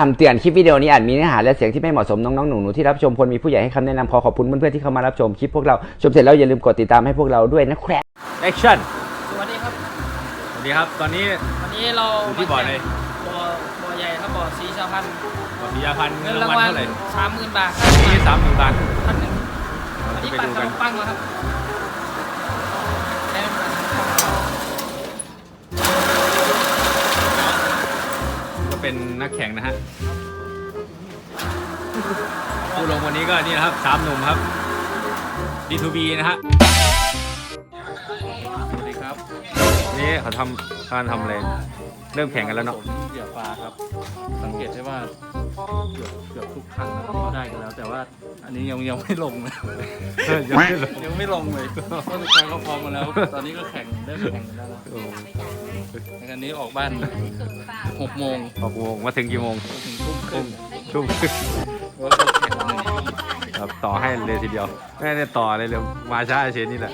คำเตือนคลิปวิดีโอนี้อาจมีเนื้อหาและเสียงที่ไม่เหมาะสมน้องๆหนูๆที่รับชมควรมีผู้ใหญ่ให้คำแนะนำขอขอบคุณเพื่อนๆที่เข้ามารับชมคลิปพวกเราชมเสร็จแล้วอย่าลืมกดติดตามให้พวกเราด้วยนะครับแอคชั่นสวัสดีครับ สวัสดีครับ ตอนนี้ วันนี้เราอยู่ที่บ่อเลยบ่อบ่อใหญ่ครับบ่อสีชาวพันธุ์บอพิยาพันธ์เงิเงินนรารางงวัลวัลเท่าไหร่สามหมื่นบาทนี่สามหมื่นบาทท่านหนึ่งเราอันจะนี้ไปปัดดูขกันนมปังมาครับ เป็นนักแข่งนะฮะผู้ลงวันนี้ก็นี่นะครับสามหนุ่มครับ D2B นะฮะสวัสดีครับ นี่เขาทำการทำอะไร เริ่มแข่งกันแล้วผเนาะมเหยื่อปลาครับ สังเกตได้ว่าเกือบเกือบทุกครั้งนะครับก็ได้กันแล้ว แต่ว่าอันนี้ยังยังไม่ลงนะเออยังไม่ลงยังไม่ลงเลยต้นครั้งก็พร้อมมาแล้ว ตอนนี้ก็แข่งเริ่มแข่งกันแล้วนะโอ้ในการนี้ออกบ้านหกโมงหกโมงมาถึงกี่โมงถึงทุ่มครึ่งทุ่มครึ่งแล้วก็แข่งกันเลยครับต่อให้เลยทีเดียวแม่เนี่ยต่อเลยเร็วมาช้าเชนนี่แหละ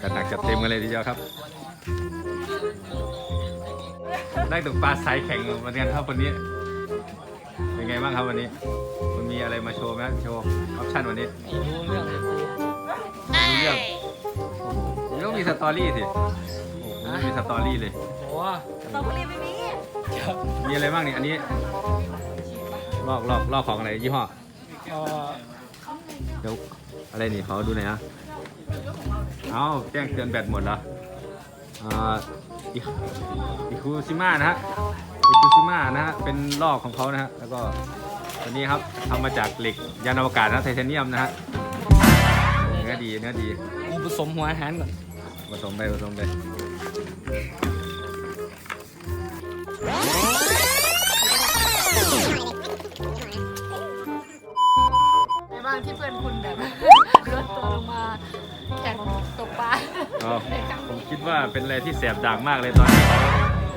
จัดหนักจัดเต็มกันเลยทีเดียวครับ ได้ตกปลาสายแข่งเหมือนกันครับวันนี้ เป็นไงบ้างครับวันนี้ มันมีอะไรมาโชว์ไหมโชว์ออปชั่นวันนี้ไม่รู้เรื่องเลยครูรู้เรื่องมันต้องมีสตอรี่สิโอ้โหไม่มีสตอรี่เลยโอ้โหมีอะไรบ้างเนี่ยอันนี้ลอกลอกลอกของอะไรยี่ห้อเอ่อเดี๋ยวอะไรนี่ขอดูหน่อยนะเอาแจ้งเตือนแบตหมดเหร ออ่าอีอีคูซิมานะฮะอีคูซิมานะฮะเป็นลอกของเขานะฮะแล้วก็ตัวนี้ครับทำมาจากเหล็กยานอวกาศนะไทเทเนียมนะฮะเนื้อดีเนื้อดีกูผสมหัวอาหารก่อนผสมไปผสมไปในบ้างที่เพื่อนคุณแบบลดตัวลงมาแข่ง ตกปลาอ๋อผมคิดว่าเป็นอะไรที่แสบด่างมากเลยตอนนี้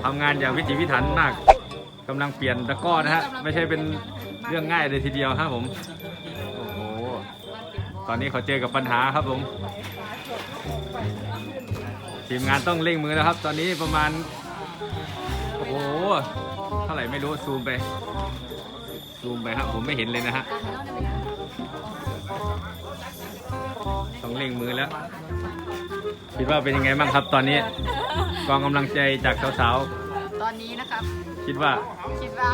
ทำงานอย่างวิถีพิถันมากกำลังเปลี่ยนตะกร้อนะฮะไม่ใช่เป็นเรื่องง่ายเลยทีเดียวครับผมโอ้โหตอนนี้เขาเจอกับปัญหาครับผมทีมงานต้องเร่งมือแล้วครับ ตอนนี้ประมาณโอ้โหเท่าไหร่ไม่รู้ซูมไป ซูมไปครับผมไม่เห็นเลยนะฮะ เร่งมือแล้ว คิดว่าเป็นยังไงบ้างครับตอนนี้ กองกำลังใจจากสาวตอนนี้นะครับ ๆ คิดว่า คิดว่า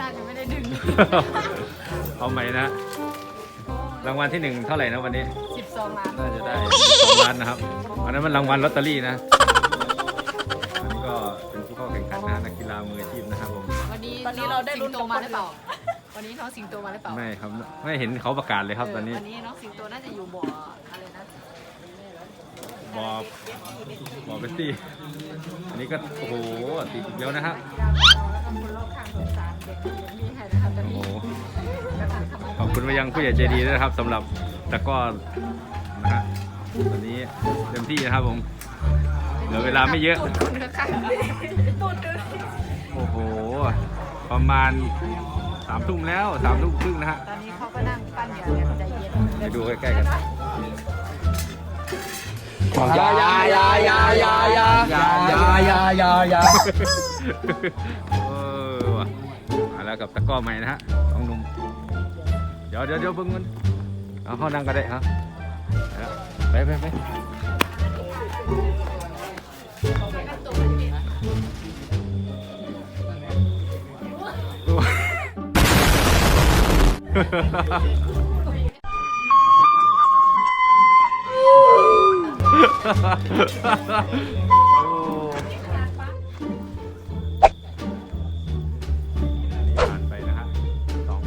น่าจะไม่ได้ดึง เอาใหม่นะ รางวัลที่หนึ่งเท่าไหร่นะวันนี้ 12ล้านน่าจะได้สองล้านนะครับ อันนั้นมันรางวัลลอตเตอรี่นะอันนี้ก็เป็นผู้เข้าแข่งขันนะนักกีฬามืออาชีพนะครับผม วันนี้ตอนนี้เราได้ลุ้นโตกับมาคนหรือเปล่า วันนี้น้องสิงโตมาหรือเปล่าไม่ครับ ไม่เห็นเขาประกาศเลยครับตอนนี้วันนี้น้องสิงโตน่าจะอยู่บ่ออะไรนะ บอบบอเบสตี้อันนี้ก็โอ้โหติดอีกแล้วนะครับคนรอบข้างเป็นสารเด็กมีใครนะครับจะโอ้มีโหแบบทำขขอบคุณไปยังผู้ใหญ่ใจดีด้วยนะครับสำหรับตะกร้อนะฮะวันนี้เต็มที่นะครับผมเหลือเวลาไม่เยอะตูดคุณข้างๆตูดดูโอ้โห ประมาณสามทุ่มแล้วสามทุ่มครึ่งนะฮะ ตอนนี้เขาก็นั่งปั้นเหยื่อแบบใจเย็นไปดูใกล้ๆกัน ยายายายายายายายายายาเออว่ะมาแล้วกับตะกร้อใหม่นะฮะสองหนุ่มเดี๋ยวเดี๋ยวเดี๋ยวเบิ่งมันเอาเข้านั่งก็ได้ครับไปไปไปโอ้ ผ่านไปนะฮะสอง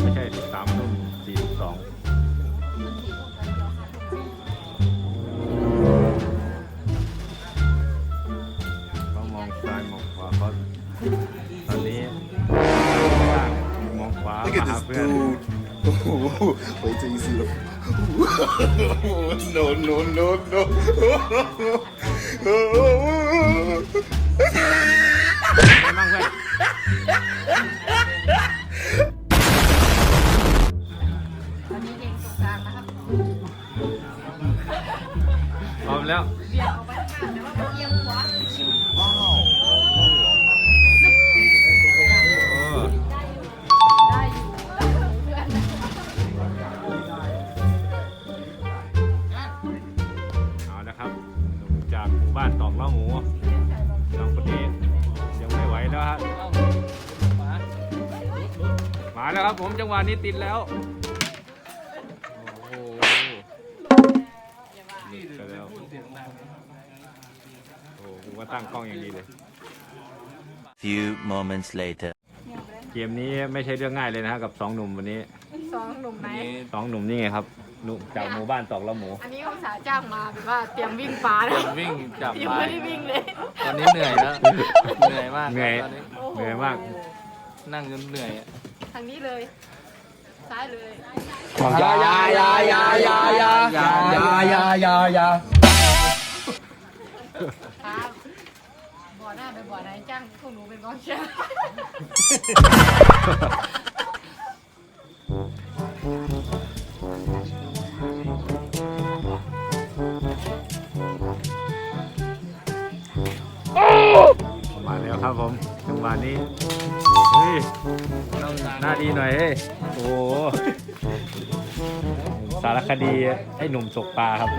ไม่ใช่สามทุ่มสี่สองเขามองซ้ายมองขวาเขาตอนนี้มองขวา Look มา at หา this เพื่อน dude. Wait till you see the. No no no no มั่งเพื่อนตอนนี้เด็กตกกลางนะครับพร้อมแล้วเบียงออกไปข้างหน้าแต่ว่าเอียงขวาอ วฮะเอาขวามาแล้วครับผมจังหวะนี้ติดแล้วโอ้โหหลุดไปแล้วโอ้โหผมว่าตั้งกล้องอย่างดีเลย Few moments later. เกมนี้ไม่ใช่เรื่องง่ายเลยนะฮะกับสองหนุ่มวันนี้สองหนุ่มไหนสองหนุ่มนี่ไงครับ หนุ่มจากหมู่บ้านตอกละหมู อันนี้เขาสาจ้างมาแบบว่าเตรียมวิ่งฟ้าเตนะรียมวิ่งจับยังปลาไม่ได้วิ่งเลยตอนนี้เหนื่อยแล้ว เหนื่อยมากเหนื่อย ตอนนี้โอ้โเหนื่อยมาก นั่งจนเหนื่อยอะทางนี้เลย ซ้ายเลยยายายายายายายายายายาครับบ่อหน้าไปบ่อไหนจ้างพวกหนูเป็นกองเชียร์ จังหวะนี้ เฮ้ย หน้าดีหน่อยเฮ้ย โอ้โหสารคดีไอ้หนุ่มตกปลาครับ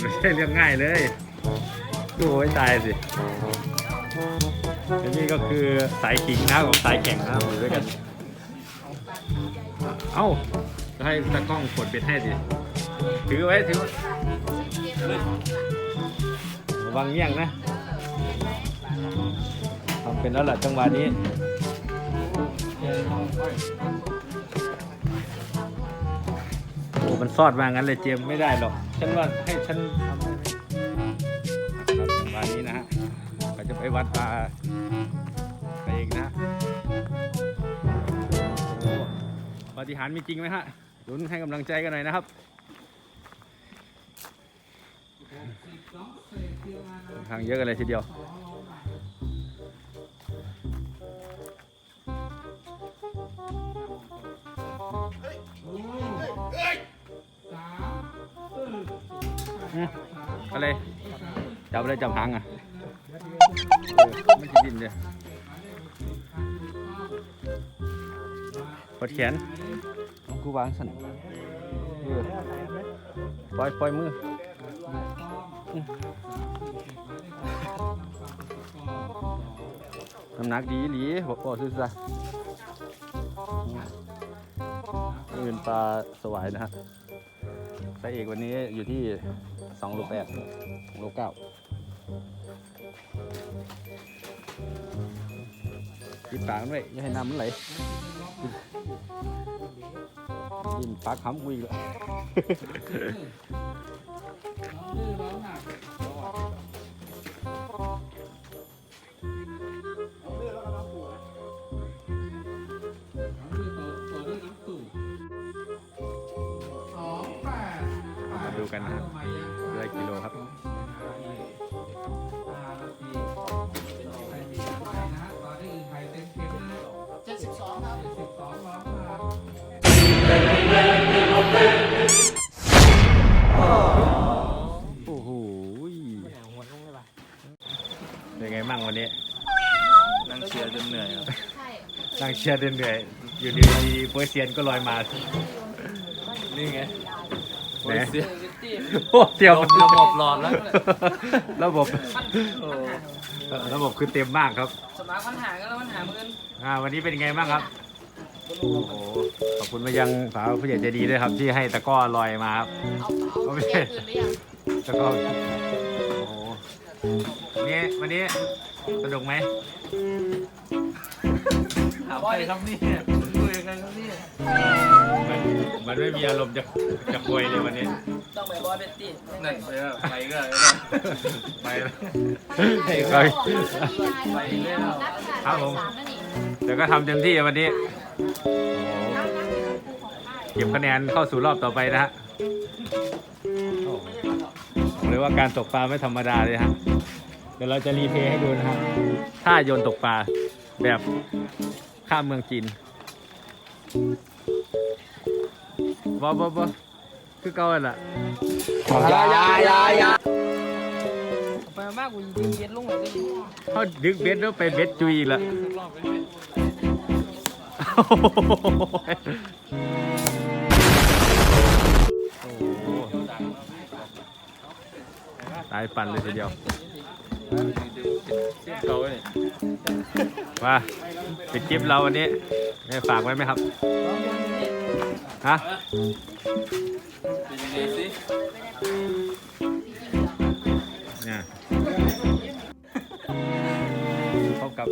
ไม่ใช่เรื่องง่ายเลยดูให้ตายสิและนี่ก็คือสายขิงนะกับสายแข่งนะอยู่ด้วยกัน เอ้าจะให้ตากล้องกดเบ็ดให้สิ ถือไว้ถือไว้ระวังเงี้ยงนะ ทำเป็นแล้วล่ะจังหวะนี้โอ้มันซอดมางั้นเลยเจมไม่ได้หรอก ฉันว่าให้ฉันครับจังหวะนี้นะฮะก็จะไปวัดปลาไปอีกนะปฏิหารมีจริงไหมฮะลุ้นให้กำลังใจกันหน่อยนะครับค่อนข้างเยอะกันเลยทีเดียว อะไรจับอะไรจับหางอะไม่จะดินเลยกดแขนน้องกูวางสันปล่อยปล่อยมือน้ำหนักดีหลีบอกบอกซื้อซะนี่เป็นปลาสวายนะฮะไซส์เอกวันนี้อยู่ที่ 2โล8 2โล9ปิดปากมันไว้อย่าให้น้ำมันไหลยินปากคำกูอีกแล้วมาดูกันนะครับ ได้กิโลครับเจ็ดสิบสองครับโอ้โหเป็นไงมั่งวันนี้ นั่งเชียร์จนเหนื่อยครับใช่นั่งเชียร์เหนื่อยๆอยู่ดีๆโปรยเซียนก็ลอยมา นี่ไงไหนเสีย โอ้เตียวระบบหลอดแล้วระบบโอ้ระบบคือเต็มมากครับสมัครปัญหากันแล้วปัญหาเงินอ่าวันนี้เป็นไงบ้างครับโอ้โหขอบคุณมายังฝาผู้ใหญ่ใจดีด้วยครับ ที่ให้ตะกร้อลอยมาครับ เอาเอาเอาไม่แยกคืนหรือยังตะกร้อโอ้โหวันนี้วันนี้สนุกไหมถามใครครับนี่คุยกับใครครับนี่มันมันไม่มีอารมณ์จะจะคุยเลยวันนี้ ต้องไปบอสเบตตี้นั่นไปแล้วไปก็ไปแล้วไปไปไปเรื่อยครับผมเดี๋ยวก็ทำเต็มที่วันนี้โอ้โหเก็บคะแนนเข้าสู่รอบต่อไปนะฮะโอ้โหบอกเลยว่าการตกปลาไม่ธรรมดาเลยฮะ เดี๋ยวเราจะรีเพลย์ให้ดูนะครับท่าโยนตกปลาแบบข้ามเมืองจีนบอบอบอ คือเก่าแหละยายายายาไปมากกว่ายิงเย็นลงเลยดิเขาดึกเบ็ดแล้วไปเบ็ดจุยอีกแล้วรอบไปเรื่อยโอ้โหโอ้โหตายปั่นเลยทีเดียวดึงเก่าเลยมาปิดคลิปเราวันนี้ให้ฝากไว้ไหมครับ ฮะ เป็นยังไงสิเนี่ยพบกับ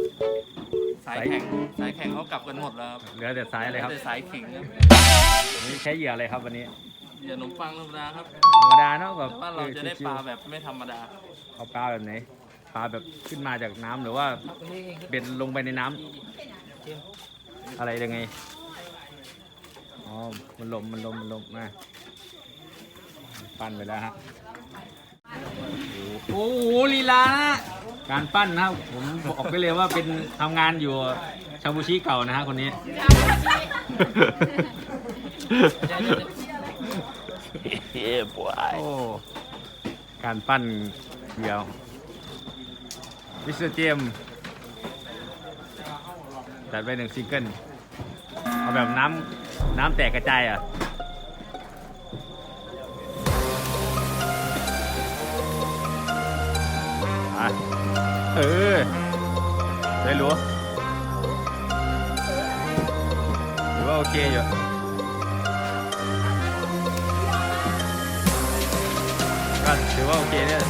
สายแข่งสายแข่งเขากลับกันหมดแล้วครับเหลือแต่สายอะไรครับแต่สายขิงครับวันนี้ใช้เหยื่ออะไรครับวันนี้อย่าขนมปังธรรมดาครับธรรมดาเนาะแบบแต่ว่าเราจะได้ปลาแบบไม่ธรรมดาเอาปลาแบบไหนปลาแบบขึ้นมาจากน้ำหรือว่าเบ็ดลงไปในน้ำอะไรยังไงอ๋อมันลมมันลมมันลมมา ปั้นไปแล้วฮะโอ้โหลีลานะการปั้นนะครับผมบอกไปเลยว่าเป็นทำงานอยู่ชาบูชิเก่านะฮะคนนี้เฮ้บวยโอ้การปั้นเดียวมิสเตอร์เจมส์จัดไปหนึ่งซิงเกิลเอาแบบน้ำน้ำแตกกระจายอะ ออได้รู้หรือว่าโอเคอยู่ก็ถือว่าโอเคเนี่ย